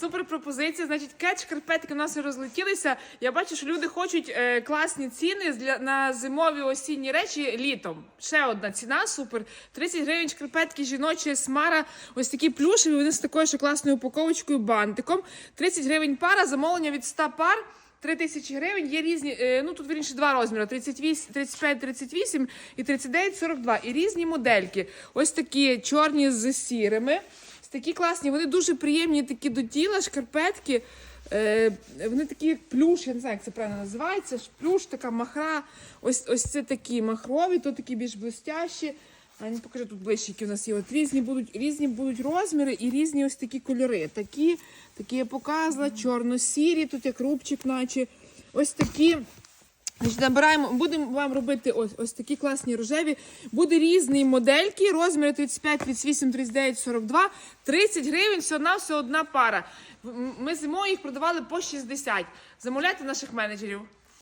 Супер пропозиція. Значить, кетч шкарпетки у нас і розлетілися. Я бачу, що люди хочуть е, класні ціни для на зимові осінні речі літом. Ще одна ціна супер. 30 гривень шкарпетки жіночі смара. Ось такі плюшеві. Вони з такою ще класною упаковочкою, бантиком. 30 гривень пара, замовлення від 100 пар. 3 тисячі гривень є різні, е, ну тут вірніше два розміри: 38, 35, 38 і 39, 42. І різні модельки. Ось такі чорні з сірими. Такі класні, вони дуже приємні такі до тіла, шкарпетки. Е, вони такі як плюш, я не знаю, як це правильно називається. Плюш, така махра. Ось, ось це такі махрові, то такі більш блестящі. А не покажи тут ближче, які у нас є. От різні будуть, різні будуть розміри і різні ось такі кольори. Такі, такі я показувала, чорно-сірі, тут як рубчик, наче. Ось такі. Набираємо, будемо вам робити ось, ось такі класні рожеві. Буде різні модельки, розміри 35, 38, 39, 42, 30 гривень, все одна, все одна пара. Ми зимою їх продавали по 60. Замовляйте наших менеджерів.